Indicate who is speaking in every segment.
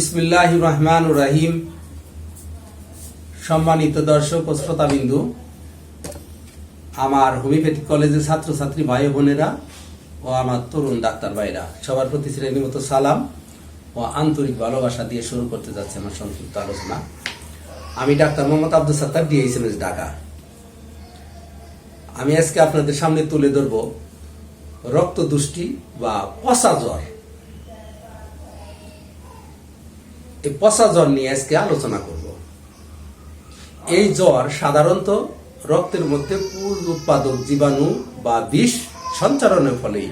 Speaker 1: ইসমিল্লাহ রহমান রাহিম। সম্মানিত দর্শক ও শ্রোতাবিন্দু, আমার হোমিওপ্যাথিক কলেজের ছাত্রছাত্রী ভাই বোনেরা ও আমার তরুণ ডাক্তার ভাইরা, সবার প্রতি শ্রেণির সালাম ও আন্তরিক ভালোবাসা দিয়ে শুরু করতে যাচ্ছে আমার সংক্ষিপ্ত আলোচনা। আমি ডাক্তার মোহাম্মদ আব্দুল সাত্তার ডিএইচএমএস ঢাকা। আমি আজকে আপনাদের সামনে তুলে ধরব রক্ত দুষ্টি বা পচা জ্বর। এই পচা জ্বর নিয়ে আজকে আলোচনা করব। এই জ্বর সাধারণত রক্তের মধ্যে পুজ উৎপাদক জীবাণু বা বিষ সঞ্চারণের ফলেই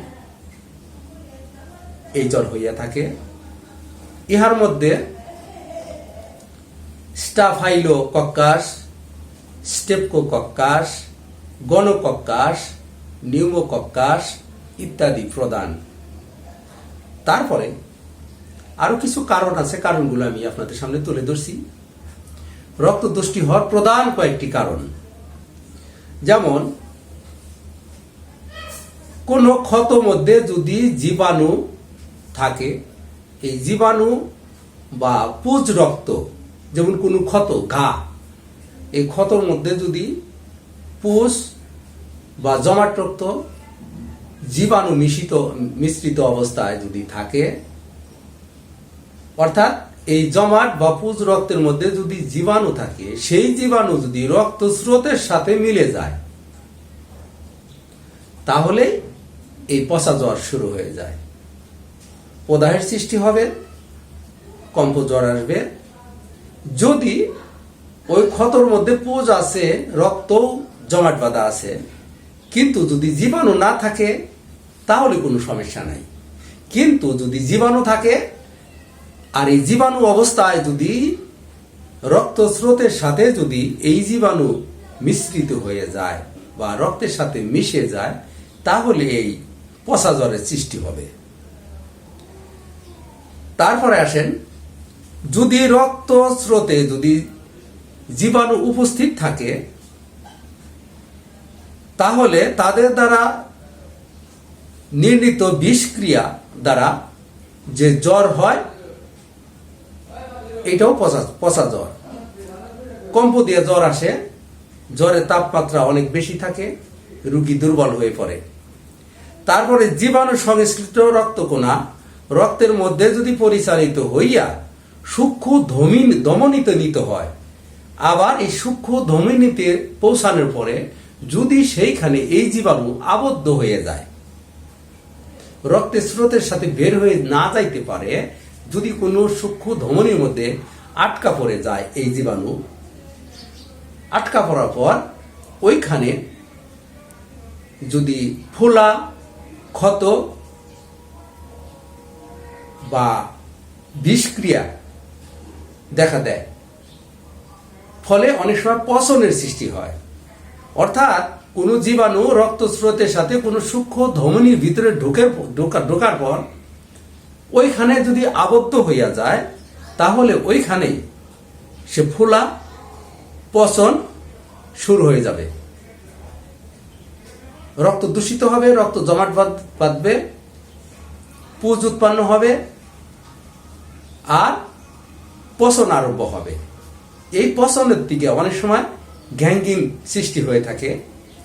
Speaker 1: এই জ্বর হইয়া থাকে। ইহার মধ্যে স্টাফাইলো কক্কাস স্টেপকোকক্কাস, গণকক্কাস, নিউমোকক্কাস ইত্যাদি প্রদান। তারপরে আরও কিছু কারণ আছে, কারণগুলো আমি আপনাদের সামনে তুলে ধরছি। রক্ত দুষ্টি হওয়ার প্রধান কয়েকটি কারণ। যেমন, কোন ক্ষত মধ্যে যদি জীবাণু থাকে, এই জীবাণু বা পুজ রক্ত, যেমন কোনো ক্ষত, ঘা, এই ক্ষতর মধ্যে যদি পুষ বা জমাট রক্ত জীবাণু মিশ্রিত মিশ্রিত অবস্থায় যদি থাকে অর্থাৎ এই জমাট বা পুজ রক্তের মধ্যে যদি জীবাণু থাকে, সেই জীবাণু যদি রক্ত স্রোতের সাথে মিলে যায়, তাহলে এই পচা জ্বর শুরু হয়ে যায়। প্রদাহের সৃষ্টি হবে, কম্প জ্বর আসবে। যদি ওই ক্ষতর মধ্যে পুজ আছে, রক্ত জমাট বাঁধা আছে, কিন্তু যদি জীবাণু না থাকে, তাহলে কোনো সমস্যা নাই। কিন্তু যদি জীবাণু থাকে আর এই জীবাণু অবস্থায় যদি রক্ত স্রোতের সাথে যদি এই জীবাণু মিশ্রিত হয়ে যায় বা রক্তের সাথে মিশে যায়, তাহলে এই পচা জ্বরের সৃষ্টি হবে। তারপরে আসেন, যদি রক্ত স্রোতে যদি জীবাণু উপস্থিত থাকে, তাহলে তাদের দ্বারা নির্ণীত বিষক্রিয়া দ্বারা যে জ্বর হয় এটাও পচা পচা জ্বর। কম্প দিয়ে জ্বর আসে জ্বরের তাপমাত্রা অনেক বেশি থাকে, রুগী দুর্বল হয়ে পড়ে। তারপরে জীবাণু সংশ্লিষ্ট রক্তকণা, রক্তের মধ্যে যদি পরিচালিত হইয়া সূক্ষ্ম ধমিন, দমনিত নিতে হয়, আবার এই সূক্ষ্ম ধমনীতে পৌঁছানোর পরে যদি সেইখানে এই জীবাণু আবদ্ধ হয়ে যায়, রক্তের স্রোতের সাথে বের হয়ে না যাইতে পারে যদি কোনো সূক্ষ্ম ধমনির মধ্যে আটকা পড়ে যায় এই জীবাণু, আটকা পড়ার পর ওইখানে যদি ফোলা, ক্ষত বা বিষক্রিয়া দেখা দেয়, ফলে অনেক সময় পচনের সৃষ্টি হয়। অর্থাৎ কোনো জীবাণু রক্ত স্রোতের সাথে কোনো সূক্ষ্ম ধমনির ভিতরে ঢোকা, ঢোকার পর ওইখানে যদি আবদ্ধ হইয়া যায়, তাহলে ওইখানে সে ফোলা পচন শুরু হয়ে যাবে। রক্ত দূষিত হবে, রক্ত জমাট বাঁধ- বাঁধবে, পুজ উৎপন্ন হবে, আর পচন আরম্ভ হবে। এই পচনের দিকে অনেক সময় গ্যাঙ্গিং সৃষ্টি হয়ে থাকে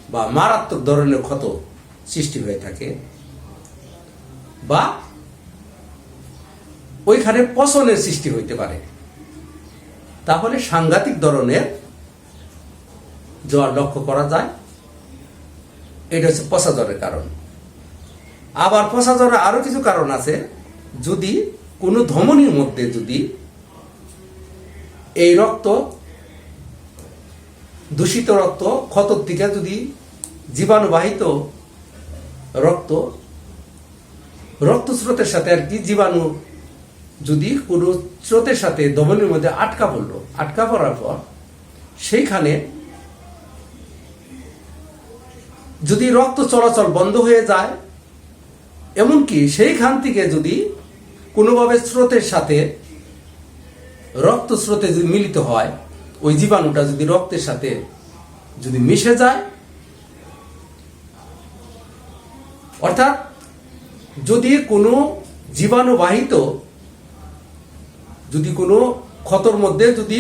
Speaker 1: বা মারাত্মক ধরনের ক্ষত সৃষ্টি হয়ে থাকে বা ওইখানে পচনের সৃষ্টি হইতে পারে। তাহলে সাংঘাতিক ধরনের জ্বর লক্ষ্য করা যায়। এটা হচ্ছে পচা জ্বরের কারণ। আবার পচা জ্বরের আরও কিছু কারণ আছে। যদি কোনো ধমনির মধ্যে যদি এই রক্ত, দূষিত রক্ত, ক্ষতর দিকে যদি জীবাণুবাহিত রক্ত রক্ত স্রোতের সাথে আর কি জীবাণু যদি কোনো স্রোতের সাথে ধমনির মধ্যে আটকা পড়ল, আটকা পড়ার পর সেইখানে যদি রক্ত চলাচল বন্ধ হয়ে যায়, এমনকি সেইখান থেকে যদি কোনোভাবে স্রোতের সাথে রক্ত স্রোতে যদি মিলিত হয়, ওই জীবাণুটা যদি রক্তের সাথে যদি মিশে যায়, অর্থাৎ যদি কোনো জীবাণুবাহিত যদি কোনো ক্ষতর মধ্যে যদি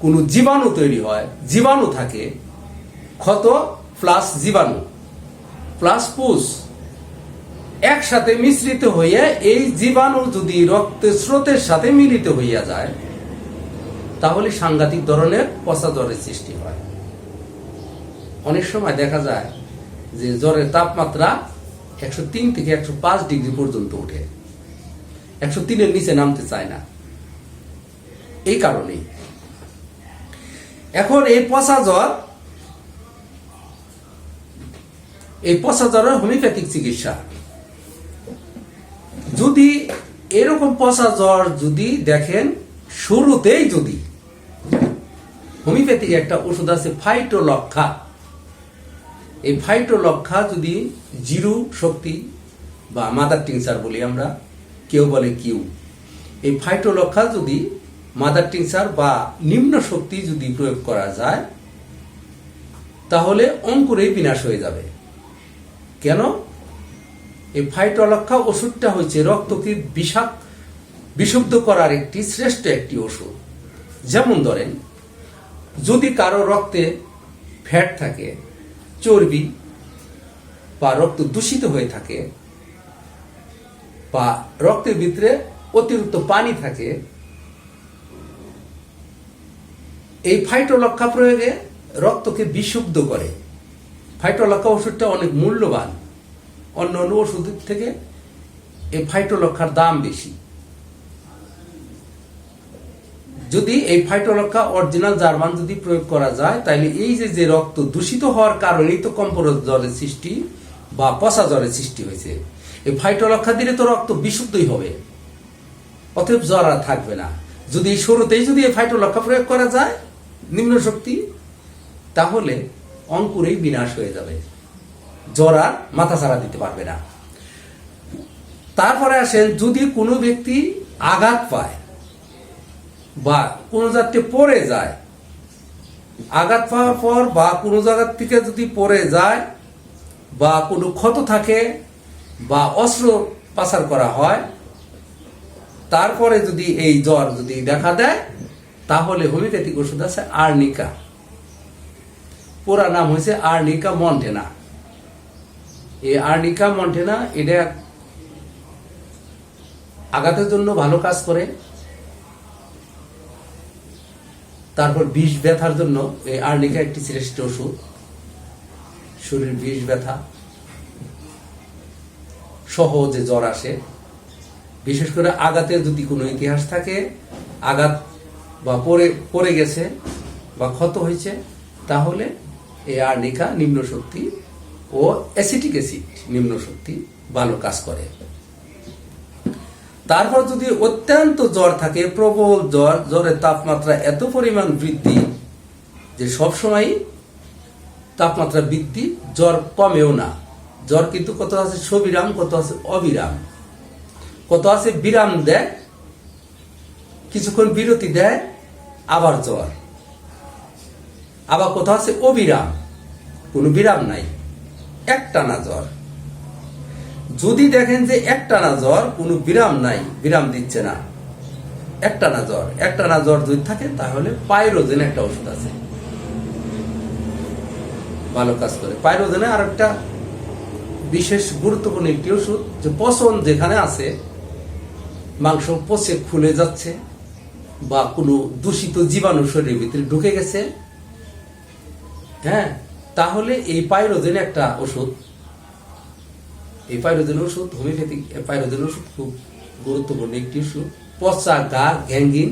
Speaker 1: কোনো জীবাণু তৈরি হয়, জীবাণু থাকে, ক্ষত প্লাস জীবাণু প্লাস পুষ একসাথে মিশ্রিত হইয়া এই জীবাণু যদি রক্তের স্রোতের সাথে মিলিত হইয়া যায়, তাহলে সাংঘাতিক ধরনের পচা জ্বরের সৃষ্টি হয়। অনেক সময় দেখা যায় যে জ্বরের তাপমাত্রা একশো তিন থেকে একশো পাঁচ ডিগ্রি পর্যন্ত ওঠে। একশো তিনের নিচে নামতে চায় না। এই কারণেই। এখন এই পচা জ্বর, এই পচা জ্বরের হোমিওপ্যাথিক চিকিৎসা। যদি এরকম পচা জ্বর যদি দেখেন, শুরুতেই যদি হোমিওপ্যাথিক একটা ওষুধ আছে ফাইটোলক্ষা এই ফাইটোলক্ষা যদি জিরু শক্তি বা মাদার টিংচার বলি আমরা, কেউ বলে কিউ। এই ফাইটোলক্ষা যদি মাদার টিংচার বা নিম্ন শক্তি যদি প্রয়োগ করা যায়, তাহলে অঙ্কুরেই বিনাশ হয়ে যাবে। কেন? এই ফাইটোলক্ষা ওষুধটা হচ্ছে রক্তকে বিষাক বিশুদ্ধ করার একটি শ্রেষ্ঠ একটি ওষুধ। যেমন ধরেন, যদি কারও রক্তে ফ্যাট থাকে, চর্বি বা রক্ত দূষিত হয়ে থাকে বা রক্তের ভিতরে অতিরিক্ত পানি থাকে এই ফাইটোলক্ষা প্রয়োগে রক্তকে বিশুদ্ধ করে। ফাইটোলক্ষা ওষুধটা অনেক মূল্যবান। অন্য অন্য ওষুধের থেকে এই ফাইটোলক্ষার দাম বেশি। যদি এই ফাইটোলক্ষা অরিজিনাল জার্মান যদি প্রয়োগ করা যায় তাহলে এই যে যে রক্ত দূষিত হওয়ার কারণেই তো কম্পর জলের সৃষ্টি বা পচা জলের সৃষ্টি হয়েছে। এই ফাইটোলক্ষা দিলে তো রক্ত বিশুদ্ধই হবে। অতএব জ্বর আর থাকবে না। যদি শুরুতেই যদি এই ফাইটোলক্ষা প্রয়োগ করা যায় নিম্ন শক্তি, তাহলে অঙ্কুরেই বিনাশ হয়ে যাবে। জ্বর আর মাথা ছাড়া দিতে পারবে না। তারপরে আসেন, যদি কোনো ব্যক্তি আঘাত পায় বা কোনো যাত্রী পড়ে যায়, আঘাত পাওয়ার পর বা কোনো জায়গার থেকে যদি পড়ে যায় বা কোনো ক্ষত থাকে বা অস্ত্র পাচার করা হয়, তারপরে যদি এই জ্বর যদি দেখা দেয় তাহলে হোমিওপ্যাথিক ওষুধ আছে আর্নিকা পুরা নাম হয়েছে আর্নিকা মন্টেনা। এই আর্নিকা মন্টেনা, এটা আঘাতের জন্য ভালো কাজ করে। তারপর বিষ ব্যথার জন্য এই আর্নিকা একটি শ্রেষ্ঠ ওষুধ। শরীর বিষ ব্যথা। সহজে জ্বর আসে। বিশেষ করে আঘাতের যদি কোনো ইতিহাস থাকে, আঘাত বা পড়ে পড়ে গেছে বা ক্ষত হয়েছে, তাহলে এই আর্নিকা নিম্ন শক্তি ও অ্যাসিটিক অ্যাসিড নিম্ন শক্তি ভালো কাজ করে। তারপর যদি অত্যন্ত জ্বর থাকে, প্রবল জ্বর, জ্বরের তাপমাত্রা এত পরিমাণ বৃদ্ধি যে সবসময় তাপমাত্রা বৃদ্ধি, জ্বর কমেও না। জ্বর কিন্তু কত আছে? সবিরাম, কত আছে? অবিরাম। কত আছে? বিরাম দেয়, কিছুক্ষণ বিরতি দেয় আবার জ্বর। আবার কোথাও আছে অবিরাম। কোনো বিরাম নাই। একটানা জ্বর। যদি দেখেন যে একটানা জ্বর, কোনো বিরাম নাই, বিরাম দিচ্ছে না। একটানা জ্বর। একটানা জ্বর যদি থাকে, তাহলে পাইরোজেন একটা ওষুধ আছে। ভালো কাজ করে। পাইরোজেনে আর একটা বিশেষ গুরুত্বপূর্ণ একটি ওষুধ, যে পচন যেখানে আছে, মাংস পচে খুলে যাচ্ছে। বা কোনো দূষিত জীবাণু শরীরের ভিতরে ঢুকে গেছে হ্যাঁ? তাহলে এই পাইরোজেন একটা ওষুধ। এই পাইরোজেন ওষুধ, হোমিওপ্যাথিক পাইরোজেন ওষুধ খুব গুরুত্বপূর্ণ একটি ওষুধ। পচা গা গ্যাঙ্গিন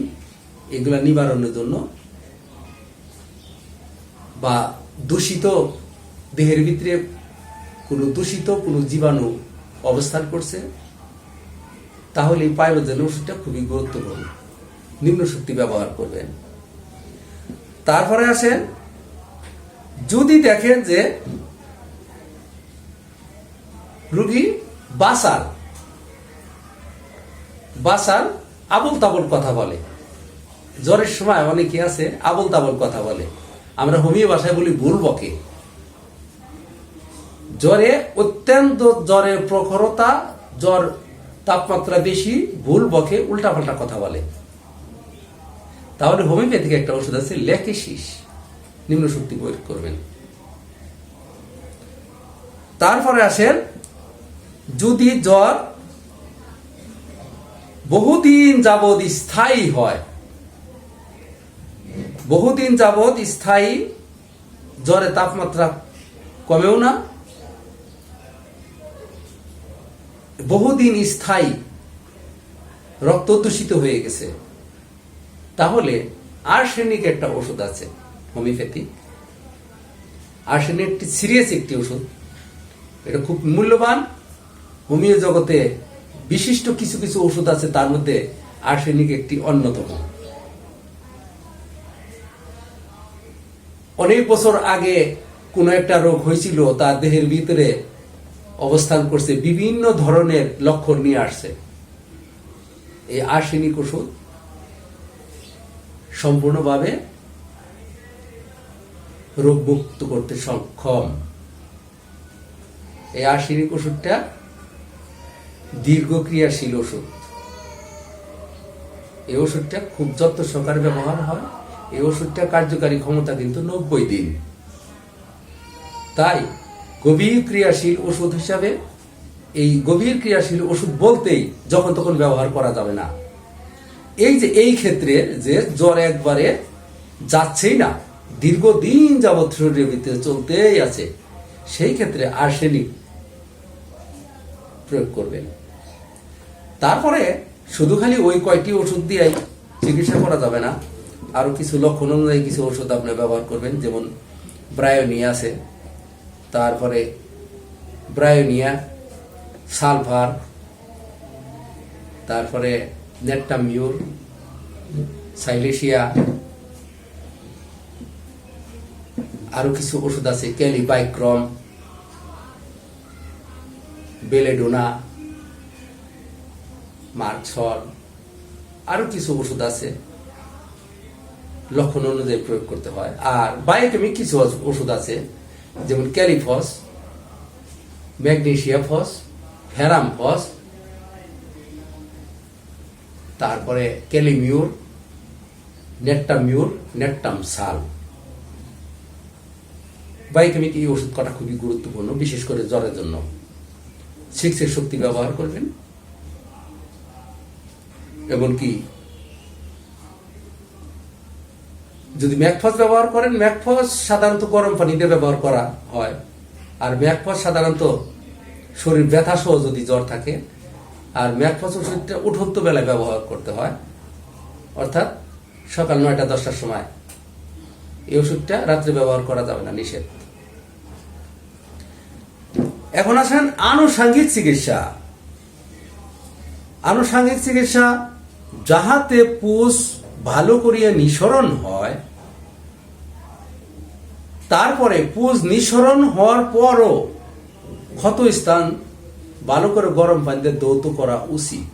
Speaker 1: এগুলা নিবারণের জন্য বা দূষিত দেহের ভিতরে কোনো দূষিত কোনো জীবাণু অবস্থান করছে, তাহলে এই পাইরোজেন ওষুধটা খুবই গুরুত্বপূর্ণ। নিম্ন শক্তি ব্যবহার করবেন। তারপরে আসেন, যদি দেখেন যে রুগী বাসাল বাসাল আবল তাবল কথা বলে। জ্বরের সময় অনেকে আছে আবল তাবল কথা বলে। আমরা হোমিও ভাষায় বলি, ভুল জ্বরে অত্যন্ত জ্বরের প্রখরতা, জ্বর তাপমাত্রা বেশি, ভুল বকে, উল্টাপাল্টা কথা বলে। তাহলে হোমিওপ্যাথিক একটা ওষুধ আছে, লেকেশিস। নিম্ন শক্তি প্রয়োগ করবেন। তারপরে আসেন, যদি জ্বর বহুদিন যাবৎ স্থায়ী হয়, বহুদিন যাবৎ স্থায়ী, জ্বরে তাপমাত্রা কমেও না, বহুদিন স্থায়ী, রক্ত দূষিত হয়ে গেছে। তাহলে আর্সেনিক একটা ওষুধ আছে, হোমিওপ্যাথি। আর্সেনিক একটি সিরিয়াস একটি ওষুধ। এটা খুব মূল্যবান। হোমিও জগতে বিশিষ্ট কিছু কিছু ওষুধ আছে, তার মধ্যে আর্সেনিক একটি অন্যতম। অনেক বছর আগে কোনো একটা রোগ হয়েছিল তার দেহের ভিতরে অবস্থান করছে, বিভিন্ন ধরনের লক্ষণ নিয়ে আসছে। এই আর্সেনিক ওষুধ সম্পূর্ণভাবে রোগমুক্ত করতে সক্ষম। এই আর্সেনিক ওষুধটা দীর্ঘক্রিয়াশীল ওষুধ। এই ওষুধটা খুব যত্ন সহকারে ব্যবহার হয়। এই ওষুধটা কার্যকারী ক্ষমতা কিন্তু নব্বই দিন। তাই গভীর ক্রিয়াশীল ওষুধ হিসাবে এই গভীর ক্রিয়াশীল ওষুধ বলতেই যখন তখন ব্যবহার করা যাবে না। এই যে, এই ক্ষেত্রে যে জ্বর একবারে যাচ্ছেই না, দীর্ঘদিন যাবৎ শরীরের ভিতরে চলতেই আছে, সেই ক্ষেত্রে আর্সেনিক প্রয়োগ করবেন। তারপরে শুধু খালি ওই কয়টি ওষুধ দিয়ে চিকিৎসা করা যাবে না আরও কিছু লক্ষণ অনুযায়ী কিছু ওষুধ আপনি ব্যবহার করবেন, যেমন ব্রায়োনিয়া আছে, তারপরে ব্রায়োনিয়া, সালফার, তারপরে নেট্টামিউর সাইলেশিয়া, আরও কিছু ওষুধ আছে ক্যালিবাইক্রম বেলেডোনা মার্কসল আরও কিছু ওষুধ আছে, লক্ষণ অনুযায়ী প্রয়োগ করতে হয়। আর বায়োকেমিক কিছু ওষুধ আছে, যেমন ক্যালিফস ম্যাগনেশিয়া ফস, ফেরাম ফস তারপরে ক্যালিমিউর নেট্টামিউর নেট্টাম সাল। বায়োকেমিক এই ওষুধ কটা খুবই গুরুত্বপূর্ণ, বিশেষ করে জ্বরের জন্য। সিক্সের শক্তি ব্যবহার করবেন। এমনকি যদি ম্যাকফস ব্যবহার করেন ম্যাকফস সাধারণত গরম পানিতে ব্যবহার করা হয়। আর ম্যাকফস সাধারণত শরীর ব্যথা সহ যদি জ্বর থাকে আর ম্যাকফস ওষুধটা উঠন্ত বেলায় ব্যবহার করতে হয়। অর্থাৎ সকাল নয়টা, দশটার সময়। এই ওষুধটা রাত্রে ব্যবহার করা যাবে না, নিষেধ। এখন আসেন আনুষাঙ্গিক চিকিৎসা। আনুষাঙ্গিক চিকিৎসা যাহাতে পুষ ভালো করিয়া নিঃসরণ হয়, তারপরে পুষ নিঃসরণ হওয়ার পরও ক্ষত স্থান ভালো করে গরম পানিতে দৌত করা উচিত।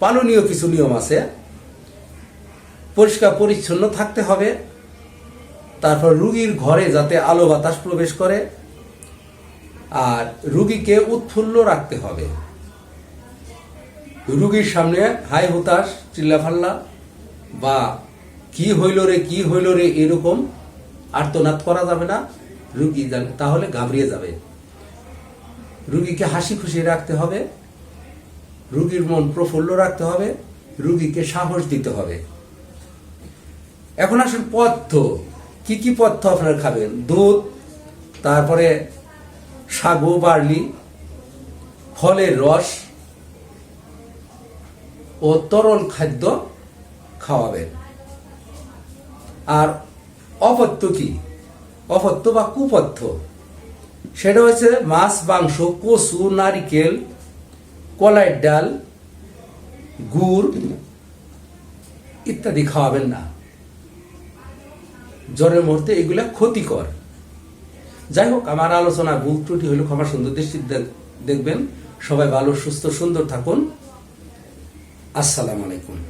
Speaker 1: পালনীয় কিছু নিয়ম আছে। পরিষ্কার, পরিচ্ছন্ন থাকতে হবে। তারপর রুগীর ঘরে যাতে আলো বাতাস প্রবেশ করে। আর রুগীকে উৎফুল্ল রাখতে হবে। রুগীর সামনে হাই হুতাশ, চিল্লাফাল্লা, বা কি হইল রে, কি হইল রে, এরকম আর্তনাদ করা যাবে না। রুগী তাহলে ঘাবড়িয়ে যাবে। রুগীকে হাসি খুশি রাখতে হবে, রুগীর মন প্রফুল্ল রাখতে হবে, রুগীকে সাহস দিতে হবে। এখন আসেন পথ্য। কি কি পথ্য আপনারা খাবেন? দুধ, তারপরে সাগু, বার্লি, ফলের রস ও তরল খাদ্য খাওয়াবেন। আর অপত্য কি? অপত্য বা কুপথ্য? সেটা হচ্ছে মাছ, মাংস, কচু, নারিকেল কলাইয়ের ডাল, গুড় ইত্যাদি খাওয়াবেন না। জ্বরের মুহূর্তে এগুলা ক্ষতিকর। যাই হোক, আমার আলোচনা ভুল ত্রুটি হলে ক্ষমা সুন্দর দৃষ্টি দেখবেন। সবাই ভালো, সুস্থ, সুন্দর থাকুন। আসসালামু আলাইকুম।